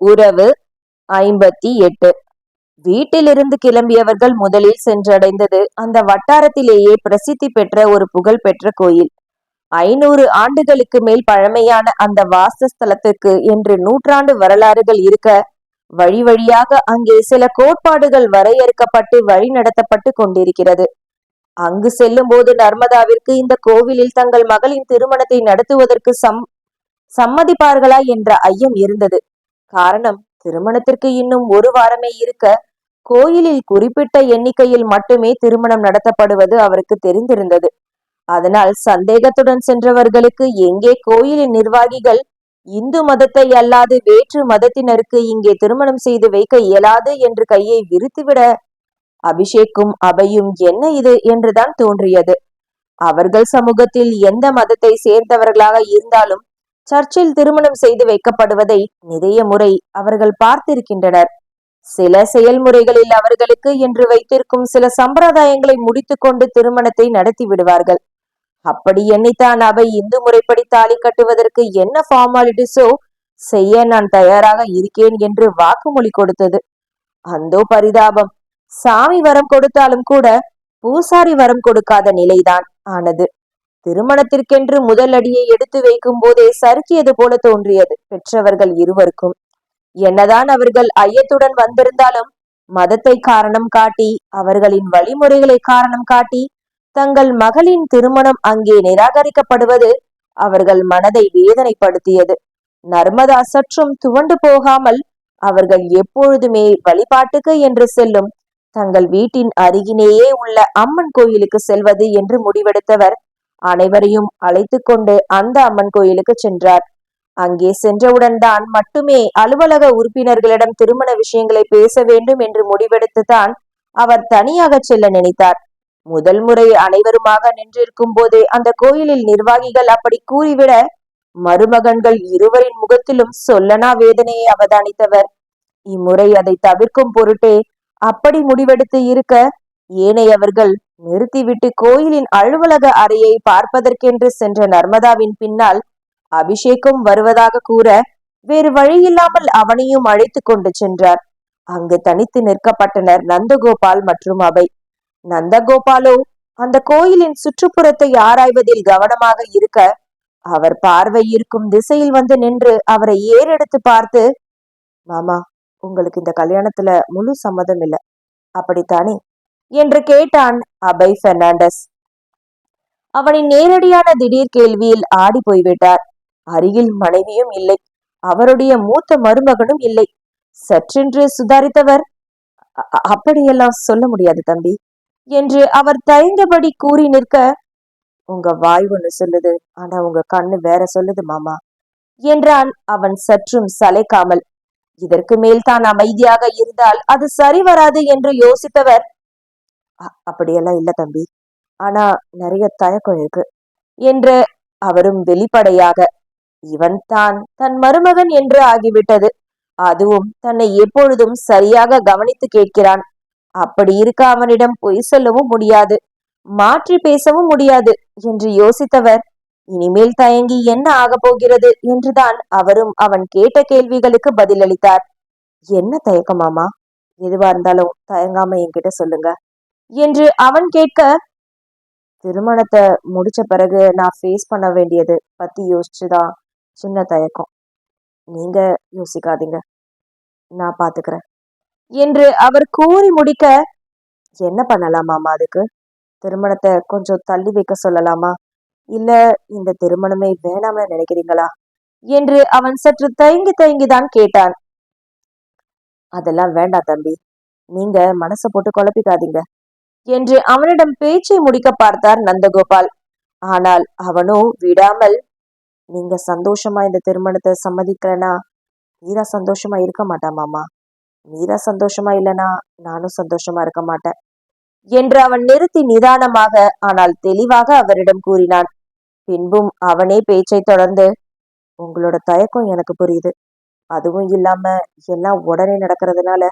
உறவு ஐம்பத்தி எட்டு. வீட்டிலிருந்து கிளம்பியவர்கள் முதலில் சென்றடைந்தது அந்த வட்டாரத்திலேயே பிரசித்தி பெற்ற ஒரு புகழ்பெற்ற கோயில். ஐநூறு ஆண்டுகளுக்கு மேல் பழமையான அந்த வாசஸ்தலத்துக்கு என்று நூற்றாண்டு வரலாறுகள் இருக்க வழி வழியாக அங்கே சில கோட்பாடுகள் வரையறுக்கப்பட்டு வழி நடத்தப்பட்டு கொண்டிருக்கிறது. அங்கு செல்லும் போது நர்மதாவிற்கு இந்த கோவிலில் தங்கள் மகளின் திருமணத்தை நடத்துவதற்கு சம் சம்மதிப்பார்களா என்ற ஐயம் இருந்தது. காரணம் திருமணத்திற்கு இன்னும் ஒரு வாரமே இருக்க கோயிலில் குறிப்பிட்ட எண்ணிக்கையில் மட்டுமே திருமணம் நடத்தப்படுவது அவருக்கு தெரிந்திருந்தது. அதனால் சந்தேகத்துடன் சென்றவர்களுக்கு எங்கே கோயிலின் நிர்வாகிகள் இந்து மதத்தை அல்லாது வேற்று மதத்தினருக்கு இங்கே திருமணம் செய்து வைக்க இயலாது என்று கையை விரித்துவிட அபிஷேக்கும் அபையும் என்ன இது என்றுதான் தோன்றியது. அவர்கள் சமூகத்தில் எந்த மதத்தை சேர்ந்தவர்களாக இருந்தாலும் சர்ச்சில் திருமணம் செய்து வைக்கப்படுவதை நிறைய முறை அவர்கள் பார்த்திருக்கின்றனர். சில செயல்முறைகளில் அவர்களுக்கு என்று வைத்திருக்கும் சில சம்பிரதாயங்களை முடித்துக்கொண்டு திருமணத்தை நடத்தி விடுவார்கள். அப்படி எண்ணித்தான் அவை இந்து முறைப்படி தாலி கட்டுவதற்கு என்ன ஃபார்மாலிட்டிஸோ செய்ய நான் தயாராக இருக்கேன் என்று வாக்குமொழி கொடுத்தது. அந்தோ பரிதாபம். சாமி வரம் கொடுத்தாலும் கூட பூசாரி வரம் கொடுக்காத நிலைதான் ஆனது. திருமணத்திற்கென்று முதல் அடியை எடுத்து வைக்கும் போதே சறுக்கியது போல தோன்றியது பெற்றவர்கள் இருவருக்கும். என்னதான் அவர்கள் ஐயத்துடன் வந்திருந்தாலும் மதத்தை காரணம் காட்டி அவர்களின் வழிமுறைகளை காரணம் காட்டி தங்கள் மகளின் திருமணம் அங்கே நிராகரிக்கப்படுவது அவர்கள் மனதை வேதனைப்படுத்தியது. நர்மதா சற்றும் துவண்டு போகாமல் அவர்கள் எப்பொழுதுமே வழிபாட்டுக்கு என்று செல்லும் தங்கள் வீட்டின் அருகினேயே உள்ள அம்மன் கோயிலுக்கு செல்வது என்று முடிவெடுத்தவர் அனைவரையும் அழைத்து கொண்டு அந்த அம்மன் கோயிலுக்கு சென்றார். அங்கே சென்றவுடன் தான் மட்டுமே அலுவலக உறுப்பினர்களிடம் திருமண விஷயங்களை பேச வேண்டும் என்று முடிவெடுத்துதான் அவர் தனியாக செல்ல நினைத்தார். முதல் முறை அனைவருமாக நின்றிருக்கும் போதே அந்த கோயிலில் நிர்வாகிகள் அப்படி கூறிவிட மருமகன்கள் இருவரின் முகத்திலும் சொல்லனா வேதனையை அவதானித்தவர். இம்முறை அதை தவிர்க்கும் பொருட்டே அப்படி முடிவெடுத்து இருக்க ஏனையவர்கள் நிறுத்திவிட்டு கோயிலின் அலுவலக அறையை பார்ப்பதற்கென்று சென்ற நர்மதாவின் பின்னால் அபிஷேகம் வருவதாக கூற வேறு வழியில்லாமல் அவனையும் அழைத்து கொண்டு சென்றார். அங்கு தனித்து நிற்கப்பட்டனர் நந்தகோபால் மற்றும் அவை நந்தகோபாலோ அந்த கோயிலின் சுற்றுப்புறத்தை ஆராய்வதில் கவனமாக இருக்க அவர் பார்வை இருக்கும் திசையில் வந்து நின்று அவரை ஏறெடுத்து பார்த்து மாமா உங்களுக்கு இந்த கல்யாணத்துல முழு சம்மதம் இல்ல. அப்படித்தானே? என்று கேட்டான் அபை பெர்னாண்டஸ். அவனின் நேரடியான திடீர் கேள்வியில் ஆடி போய்விட்டார். அருகில் மனைவியும் இல்லை. அவருடைய மூத்த மருமகனும் இல்லை. சற்றென்று சுதாரித்தவர் அப்படியெல்லாம் சொல்ல முடியாது தம்பி என்று அவர் தயங்கபடி கூறி நிற்க உங்க வாய் ஒண்ணு சொல்லுது ஆனா உங்க கண்ணு வேற சொல்லுது மாமா என்றான் அவன் சற்றும் சளைக்காமல். இதற்கு மேல் தான் அமைதியாக இருந்தால் அது சரி வராது என்று யோசித்தவர் அப்படியெல்லாம் இல்ல தம்பி. ஆனா நிறைய தயக்கம் இருக்கு. என்று அவரும் வெளிப்படையாக இவன் தான் தன் மருமகன் என்று ஆகிவிட்டது. அதுவும் தன்னை எப்பொழுதும் சரியாக கவனித்து கேட்கிறான். அப்படி இருக்க அவனிடம் பொய் சொல்லவும் முடியாது. மாற்றி பேசவும் முடியாது. என்று யோசித்தவர் இனிமேல் தயங்கி என்ன ஆகப் போகிறது? என்றுதான் அவரும் அவன் கேட்ட கேள்விகளுக்கு பதிலளித்தார். என்ன தயக்கமாமா எதுவா இருந்தாலும் தயங்காம என்கிட்ட சொல்லுங்க. என்று அவன் கேட்க திருமணத்தை முடிச்ச பிறகு நான் ஃபேஸ் பண்ண வேண்டியது பத்தி யோசிச்சுதான் சின்ன தயக்கம். நீங்க யோசிக்காதீங்க. நான் பாத்துக்கிறேன். என்று அவர் கூறி முடிக்க என்ன பண்ணலாமாமா அதுக்கு? திருமணத்தை கொஞ்சம் தள்ளி வைக்க சொல்லலாமா? இல்ல இந்த திருமணமே வேணாம்னு நினைக்கிறீங்களா? என்று அவன் சற்று தயங்கி தயங்கிதான் கேட்டான். அதெல்லாம் வேண்டாம் தம்பி. நீங்க மனசை போட்டு குழப்பிக்காதீங்க. என்று அவனிடம் பேச்சை முடிக்க பார்த்தார் நந்தகோபால். ஆனால் அவனோ விடாமல் நீங்க சந்தோஷமா இந்த திருமணத்தை சம்மதிக்கலனா? மீரா சந்தோஷமா இருக்க மாட்டா மாமா. மீரா சந்தோஷமா இல்லனா நானும் சந்தோஷமா இருக்க மாட்டேன் என்று அவன் நிறுத்தி நிதானமாக ஆனால் தெளிவாக அவரிடம் கூறினான். பின்பும் அவனே பேச்சை தொடர்ந்து உங்களோட தயக்கம் எனக்கு புரியுது. அதுவும் இல்லாம எல்லாம் உடனே நடக்கிறதுனால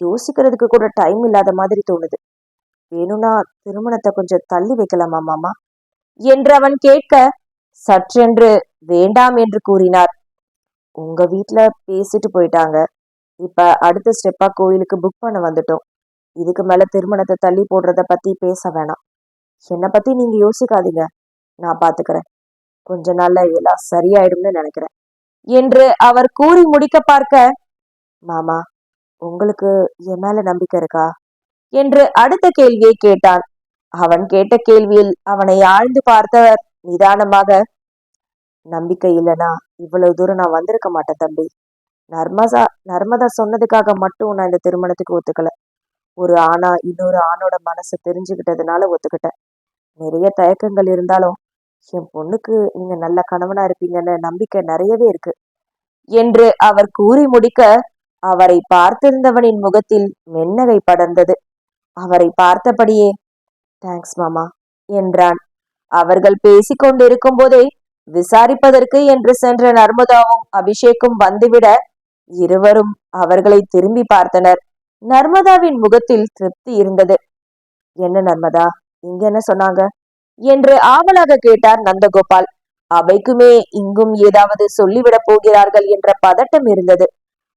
யோசிக்கிறதுக்கு கூட டைம் இல்லாத மாதிரி தோணுது. வேணும்னா திருமணத்தை கொஞ்சம் தள்ளி வைக்கலாமா மாமா? என்று அவன் கேட்க சற்றென்று வேண்டாம் என்று கூறினார். உங்க வீட்டுல பேசிட்டு போயிட்டாங்க. இப்ப அடுத்த ஸ்டெப்பா கோயிலுக்கு புக் பண்ண வந்துட்டோம். இதுக்கு மேல திருமணத்தை தள்ளி போடுறத பத்தி பேச வேணாம். என்னை பத்தி நீங்க யோசிக்காதீங்க. நான் பாத்துக்கிறேன். கொஞ்ச நாள்ல எல்லாம் சரியாயிடும்னு நினைக்கிறேன். என்று அவர் கூறி முடிக்க பார்க்க மாமா உங்களுக்கு என் மேல நம்பிக்கை இருக்கா? என்று அடுத்த கேள்வியை கேட்டான். அவன் கேட்ட கேள்வியில் அவனை ஆழ்ந்து பார்த்தவர் நிதானமாக நம்பிக்கை இல்லைனா இவ்வளவு தூரம் நான் வந்திருக்க மாட்டேன் தம்பி. நர்மதா நர்மதா சொன்னதுக்காக மட்டும் நான் இந்த திருமணத்துக்கு ஒத்துக்கல. ஒரு ஆணா இன்னொரு ஆணோட மனசை தெரிஞ்சுக்கிட்டதுனால ஒத்துக்கிட்டேன். நிறைய தயக்கங்கள் இருந்தாலும் என் பொண்ணுக்கு நீங்க நல்ல கணவனா இருப்பீங்கன்னு நம்பிக்கை நிறையவே இருக்கு என்று அவர் கூறி முடிக்க அவரை பார்த்திருந்தவனின் முகத்தில் மென்னகை படர்ந்தது. அவரை பார்த்தபடியே தேங்க்ஸ் மாமா என்றான். அவர்கள் பேசிக் கொண்டிருக்கும் போதே விசாரிப்பதற்கு என்று சென்ற நர்மதாவும் அபிஷேக்கும் வந்துவிட இருவரும் அவர்களை திரும்பி பார்த்தனர். நர்மதாவின் முகத்தில் திருப்தி இருந்தது. என்ன நர்மதா இங்க என்ன சொன்னாங்க? என்று ஆவலாக கேட்டார் நந்தகோபால். அவைக்குமே இங்கும் ஏதாவது சொல்லிவிடப் போகிறார்கள் என்ற பதட்டம் இருந்தது.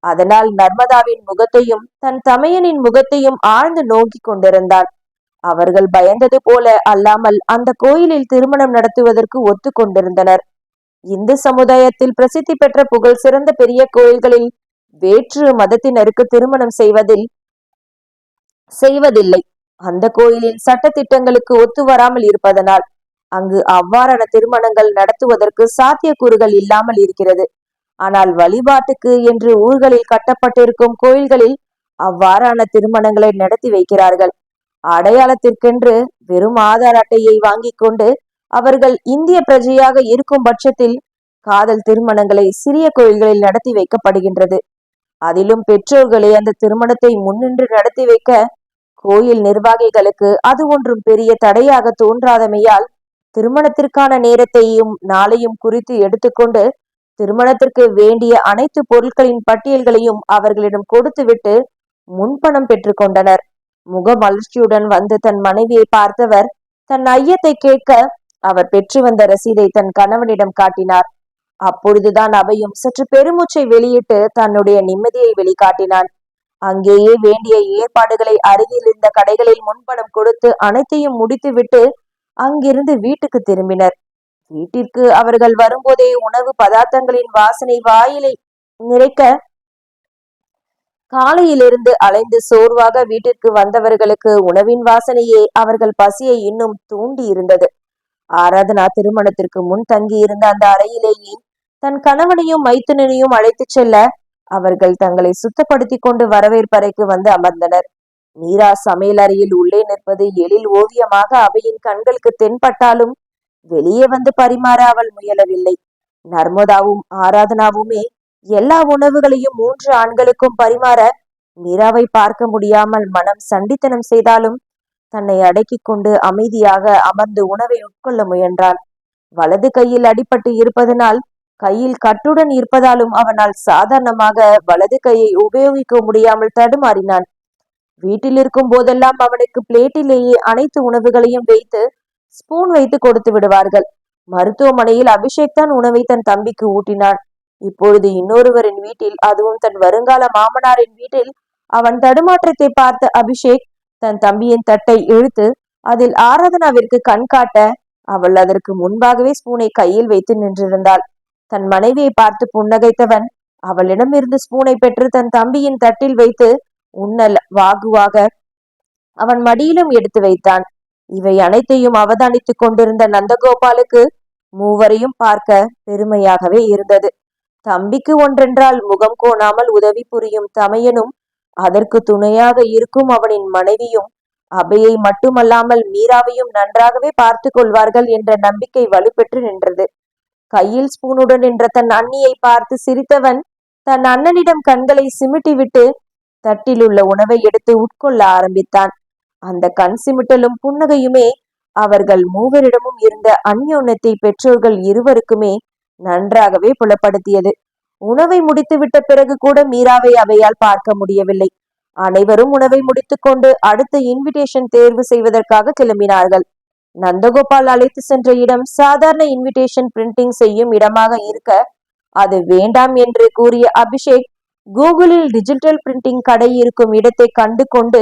அதனால் நர்மதாவின் முகத்தையும் தன் தமையனின் முகத்தையும் ஆழ்ந்து நோக்கி கொண்டிருந்தான். அவர்கள் பயந்தது போல அல்லாமல் அந்த கோயிலில் திருமணம் நடத்துவதற்கு ஒத்துக்கொண்டிருந்தனர் இந்து சமுதாயத்தில் பிரசித்தி பெற்ற புகழ் சிறந்த பெரிய கோயில்களில் வேற்று மதத்தினருக்கு திருமணம் செய்வதில் செய்வதில்லை. அந்த கோயிலில் சட்ட திட்டங்களுக்கு ஒத்து வராமல் இருப்பதனால் அங்கு அவ்வாறான திருமணங்கள் நடத்துவதற்கு சாத்தியக்கூறுகள் இல்லாமல் இருக்கிறது. ஆனால் வழிபாட்டுக்கு என்று ஊர்களில் கட்டப்பட்டிருக்கும் கோயில்களில் அவ்வாறான திருமணங்களை நடத்தி வைக்கிறார்கள். அடையாளத்திற்கென்று வெறும் ஆதார் அட்டையை வாங்கி கொண்டு அவர்கள் இந்திய பிரஜையாக இருக்கும் பட்சத்தில் காதல் திருமணங்களை சிறிய கோயில்களில் நடத்தி வைக்கப்படுகின்றது. அதிலும் பெற்றோர்களே அந்த திருமணத்தை முன்னின்று நடத்தி வைக்க கோயில் நிர்வாகிகளுக்கு அது ஒன்றும் பெரிய தடையாக தோன்றாதமையால் திருமணத்திற்கான நேரத்தையும் நாளையும் குறித்து எடுத்துக்கொண்டு திருமணத்திற்கு வேண்டிய அனைத்து பொருட்களின் பட்டியல்களையும் அவர்களிடம் கொடுத்துவிட்டு முன்பணம் பெற்றுக்கொண்டனர் முகமலர்ச்சியுடன் வந்து தன் மனைவியை பார்த்தவர் தன் ஐயத்தை கேட்க அவர் பெற்று வந்த ரசீதை தன் கணவனிடம் காட்டினார். அப்பொழுதுதான் அவையும் சற்று பெருமூச்சை வெளியிட்டு தன்னுடைய நிம்மதியை வெளிக்காட்டினான். அங்கேயே வேண்டிய ஏற்பாடுகளை அருகில் இருந்த கடைகளில் முன்பணம் கொடுத்து அனைத்தையும் முடித்துவிட்டு அங்கிருந்து வீட்டுக்கு திரும்பினர். வீட்டிற்கு அவர்கள் வரும்போதே உணவு பதார்த்தங்களின் வாசனை வாயிலை நிறைக்க காலையிலிருந்து அலைந்து சோர்வாக வீட்டிற்கு வந்தவர்களுக்கு உணவின் வாசனையே அவர்கள் பசியை இன்னும் தூண்டி இருந்தது. ஆராதனா திருமணத்திற்கு முன் தங்கி இருந்த அந்த அறையிலேயே தன் கணவனையும் மைத்துனனையும் அழைத்துச் செல்ல அவர்கள் தங்களை சுத்தப்படுத்தி கொண்டு வரவேற்பறைக்கு வந்து அமர்ந்தனர். மீரா சமையல் அறையில் உள்ளே நிற்பது எழில் ஓவியமாக அவையின் கண்களுக்கு தென்பட்டாலும் வெளியே வந்து பரிமாற அவள் முயலவில்லை. நர்மதாவும் ஆராதனாவுமே எல்லா உணவுகளையும் மூன்று ஆண்களுக்கும் பரிமாற மீராவை பார்க்க முடியாமல் மனம் சண்டித்தனம் செய்தாலும் தன்னை அடக்கிக் கொண்டு அமைதியாக அமர்ந்து உணவை உட்கொள்ள முயன்றான் வலது கையில் அடிபட்டு இருப்பதனால் கையில் கட்டுடன் இருப்பதாலும் அவனால் சாதாரணமாக வலது கையை உபயோகிக்க முடியாமல் தடுமாறினான். வீட்டில் இருக்கும் போதெல்லாம் அவனுக்கு பிளேட்டிலேயே அனைத்து உணவுகளையும் வைத்து ஸ்பூன் வைத்து கொடுத்து விடுவார்கள். மருத்துவமனையில் அபிஷேக் தான் உணவை தன் தம்பிக்கு ஊட்டினான். இப்பொழுது இன்னொருவரின் வீட்டில் அதுவும் தன் வருங்கால மாமனாரின் வீட்டில் அவன் தடுமாற்றத்தை பார்த்த அபிஷேக் தன் தம்பியின் தட்டை இழுத்து அதில் ஆராதனாவிற்கு கண் காட்ட அவள் அதற்கு முன்பாகவே ஸ்பூனை கையில் வைத்து நின்றிருந்தாள். தன் மனைவியை பார்த்து புன்னகைத்தவன் அவளிடம் இருந்து ஸ்பூனை பெற்று தன் தம்பியின் தட்டில் வைத்து உன்னல் வாகுவாக அவன் மடியிலும் எடுத்து வைத்தான். இவை அனைத்தையும் அவதானித்துக் கொண்டிருந்த நந்தகோபாலுக்கு மூவரையும் பார்க்க பெருமையாகவே இருந்தது. தம்பிக்கு ஒன்றென்றால் முகம் கோணாமல் உதவி புரியும் தமையனும் அதற்கு துணையாக இருக்கும் அவனின் மனைவியும் அபையை மட்டுமல்லாமல் மீராவையும் நன்றாகவே பார்த்து கொள்வார்கள் என்ற நம்பிக்கை வலுப்பெற்று நின்றது. கையில் ஸ்பூனுடன் நின்ற தன் அண்ணியை பார்த்து சிரித்தவன் தன் அண்ணனிடம் கண்களை சிமிட்டிவிட்டு தட்டில் உள்ள உணவை எடுத்து உட்கொள்ள ஆரம்பித்தான். அந்த கண் சிமிட்டலும் புன்னகையுமே அவர்கள் மூவரிடமும் இருந்த அந்யோன்யத்தை பெற்றோர்கள் இருவருக்குமே நன்றாகவே புலப்படுத்தியது. உணவை முடித்துவிட்ட பிறகு கூட மீராவை அவையால் பார்க்க முடியவில்லை. அனைவரும் உணவை முடித்துக்கொண்டு அடுத்த இன்விடேஷன் தேர்வு செய்வதற்காக கிளம்பினார்கள். நந்தகோபால் அழைத்து சென்ற இடம் சாதாரண இன்விடேஷன் பிரிண்டிங் செய்யும் இடமாக இருக்க அது வேண்டாம் என்று கூறிய அபிஷேக் கூகுளில் டிஜிட்டல் பிரிண்டிங் கடை இருக்கும் இடத்தை கண்டு கொண்டு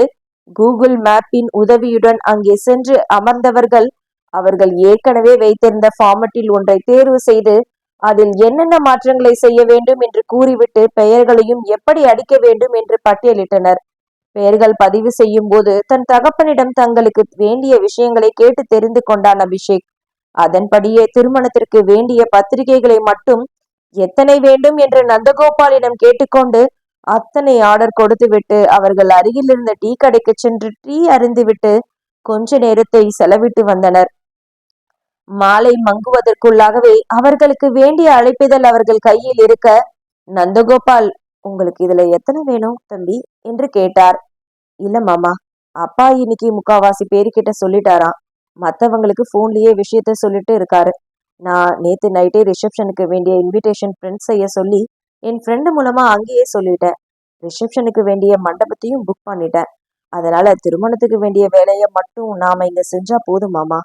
கூகுள் மேப்பின் உதவியுடன் அங்கே சென்று அமர்ந்தவர்கள் அவர்கள் ஏற்கனவே வைத்திருந்த ஃபார்மட்டில் ஒன்றை தேர்வு செய்து அதில் என்னென்ன மாற்றங்களை செய்ய வேண்டும் என்று கூறிவிட்டு பெயர்களையும் எப்படி அடிக்க வேண்டும் என்று பட்டியலிட்டனர். பெயர்கள் பதிவு செய்யும் போது தன் தகப்பனிடம் தங்களுக்கு வேண்டிய விஷயங்களை கேட்டு தெரிந்து கொண்டான் அபிஷேக். அதன்படியே திருமணத்திற்கு வேண்டிய பத்திரிகைகளை மட்டும் எத்தனை வேண்டும் என்று நந்தகோபாலிடம் கேட்டுக்கொண்டு அத்தனை ஆர்டர் கொடுத்துவிட்டு அவர்கள் அருகில் இருந்த டீ கடைக்கு சென்று டீ அருந்திவிட்டு கொஞ்ச நேரத்தை செலவிட்டு வந்தனர். மாலை மங்குவதற்குள்ளாகவே அவர்களுக்கு வேண்டிய அழைப்பிதழ் அவர்கள் கையில் இருக்க நந்தகோபால் உங்களுக்கு இதுல எத்தனை வேணும் தம்பி? என்று கேட்டார். இல்ல மாமா அப்பா இன்னைக்கு முக்காவாசி பேருக்கிட்ட சொல்லிட்டாராம். மத்தவங்களுக்கு போன்லயே விஷயத்த சொல்லிட்டு இருக்காரு. நான் நேத்து நைட்டே ரிசப்ஷனுக்கு வேண்டிய இன்விடேஷன் பிரிண்ட் செய்ய சொல்லி என் ஃப்ரெண்டு மூலமா அங்கேயே சொல்லிட்டேன். ரிசப்ஷனுக்கு வேண்டிய மண்டபத்தையும் புக் பண்ணிட்டேன். அதனால திருமணத்துக்கு வேண்டிய வேலையை மட்டும் நாம இங்க செஞ்சா போதும் மாமா.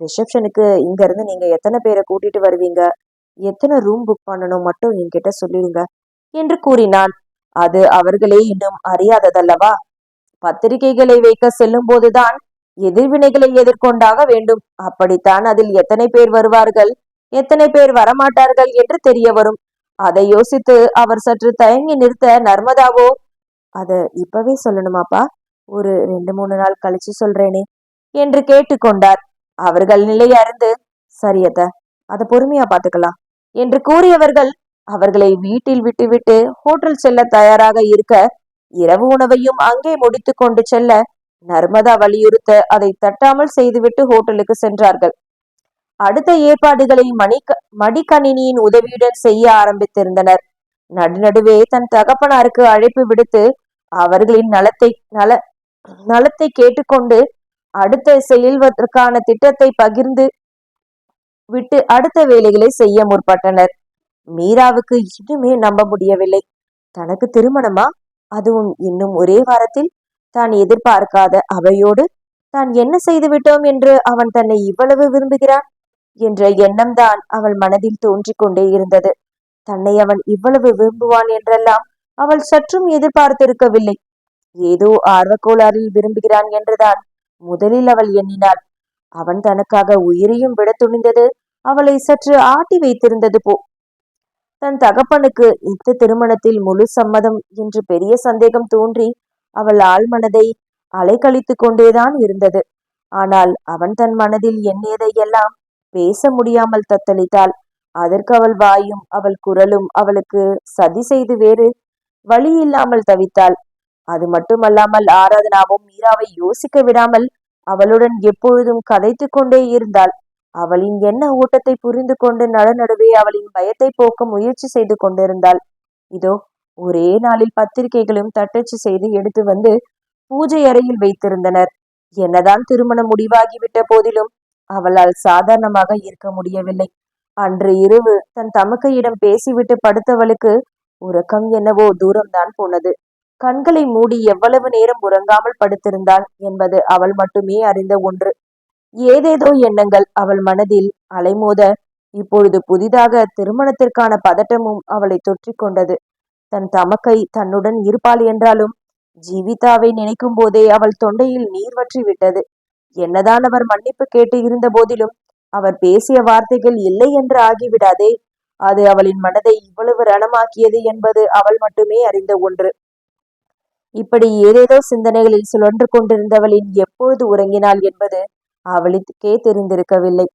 ரிசப்ஷனுக்கு இங்க இருந்து நீங்க எத்தனை பேரை கூட்டிட்டு வருவீங்க? எத்தனை ரூம் புக் பண்ணணும் மட்டும் என்கிட்ட சொல்லிடுங்க என்று கூறினான். அது அவர்களே இன்னும் அறியாததல்லவா? பத்திரிகைகளை வைக்க செல்லும் போதுதான் எதிர்வினைகளை எதிர்கொண்டாக வேண்டும். அப்படித்தான் அதில் எத்தனை பேர் வருவார்கள் எத்தனை பேர் வரமாட்டார்கள் என்று தெரிய வரும். அதை யோசித்து அவர் சற்று தயங்கி நிறுத்த நர்மதாவோ அத இப்பவே சொல்லணுமாப்பா? ஒரு ரெண்டு மூணு நாள் கழிச்சு சொல்றேனே என்று கேட்டுக்கொண்டார். அவர்கள் நிலை அறிந்து சரியத்த அத பொறுமையா பாத்துக்கலாம் என்று கூறியவர்கள் அவர்களை வீட்டில் விட்டுவிட்டு ஹோட்டல் செல்ல தயாராக இருக்க இரவு உணவையும் அங்கே முடித்து கொண்டு செல்ல நர்மதா வலியுறுத்த அதை தட்டாமல் செய்துவிட்டு ஹோட்டலுக்கு சென்றார்கள். அடுத்த ஏற்பாடுகளை மணி மடிக்கணினியின் உதவியுடன் செய்ய ஆரம்பித்திருந்தனர். நடுநடுவே தன் தகப்பனாருக்கு அழைப்பு விடுத்து அவர்களின் நலத்தை நல நலத்தை கேட்டுக்கொண்டு அடுத்த செல்வதற்கான திட்டத்தை பகிர்ந்து விட்டு அடுத்த வேலைகளை செய்ய முற்பட்டனர். மீராவுக்கு இன்னுமே நம்ப முடியவில்லை. தனக்கு திருமணமா? அதுவும் இன்னும் ஒரே வாரத்தில்? தான் எதிர்பார்க்காத அவையோடு தான் என்ன செய்து விட்டோம் என்று அவன் தன்னை இவ்வளவு விரும்புகிறான்? என்ற எண்ணம்தான் அவள் மனதில் தோன்றிக் கொண்டே இருந்தது. தன்னை அவன் இவ்வளவு விரும்புவான் என்றெல்லாம் அவள் சற்றும் எதிர்பார்த்திருக்கவில்லை. ஏதோ ஆர்வக்கோளாறில் விரும்புகிறான் என்றுதான் முதலில் அவள் எண்ணினாள். அவன் தனக்காக உயிரையும் விட துணிந்தது அவளை சற்று ஆட்டி வைத்திருந்தது போ. தன் தகப்பனுக்கு இந்த திருமணத்தில் முழு சம்மதம் என்று பெரிய சந்தேகம் தோன்றி அவள் ஆழ்மனதை அலைக்கழித்து கொண்டேதான் இருந்தது. ஆனால் அவன் தன் மனதில் எண்ணியதை எல்லாம் பேச முடியாமல் தத்தளித்தாள். அதற்கு அவள் வாயும் அவள் குரலும் அவளுக்கு சதி செய்து வேறு வழி இல்லாமல் தவித்தாள். அது மட்டுமல்லாமல் ஆராதனாவும் மீராவை யோசிக்க விடாமல் அவளுடன் எப்பொழுதும் கதைத்து கொண்டே இருந்தாள். அவளின் என்ன ஊட்டத்தை புரிந்து கொண்டு நடுநடுவே அவளின் பயத்தை போக்க முயற்சி செய்து கொண்டிருந்தாள். இதோ ஒரே நாளில் பத்திரிகைகளும் தட்டச்சு செய்து எடுத்து வந்து பூஜை அறையில் வைத்திருந்தனர். என்னதான் திருமணம் முடிவாகிவிட்ட போதிலும் அவளால் சாதாரணமாக இருக்க முடியவில்லை. அன்று இரவு தன் தமக்கையிடம் பேசிவிட்டு படுத்தவளுக்கு உறக்கம் என்னவோ தூரம்தான் போனது. கண்களை மூடி எவ்வளவு நேரம் உறங்காமல் படுத்திருந்தாள் என்பது அவள் மட்டுமே அறிந்த ஒன்று. ஏதேதோ எண்ணங்கள் அவள் மனதில் அலைமோத இப்பொழுது புதிதாக திருமணத்திற்கான பதட்டமும் அவளை தொற்றிக்கொண்டது தன் தமக்கை தன்னுடன் இருப்பாள் என்றாலும் ஜீவிதாவை நினைக்கும் போதே அவள் தொண்டையில் நீர் வற்றி விட்டது என்னதான் அவர் மன்னிப்பு கேட்டு இருந்த போதிலும் அவர் பேசிய வார்த்தைகள் இல்லை என்று ஆகிவிடாதே. அது அவளின் மனதை இவ்வளவு ரணமாக்கியது என்பது அவள் மட்டுமே அறிந்த ஒன்று. இப்படி ஏதேதோ சிந்தனைகளில் சுழன்று கொண்டிருந்தவளின் எப்பொழுது உறங்கினாள் என்பது அவளுக்கே தெரிந்திருக்கவில்லை.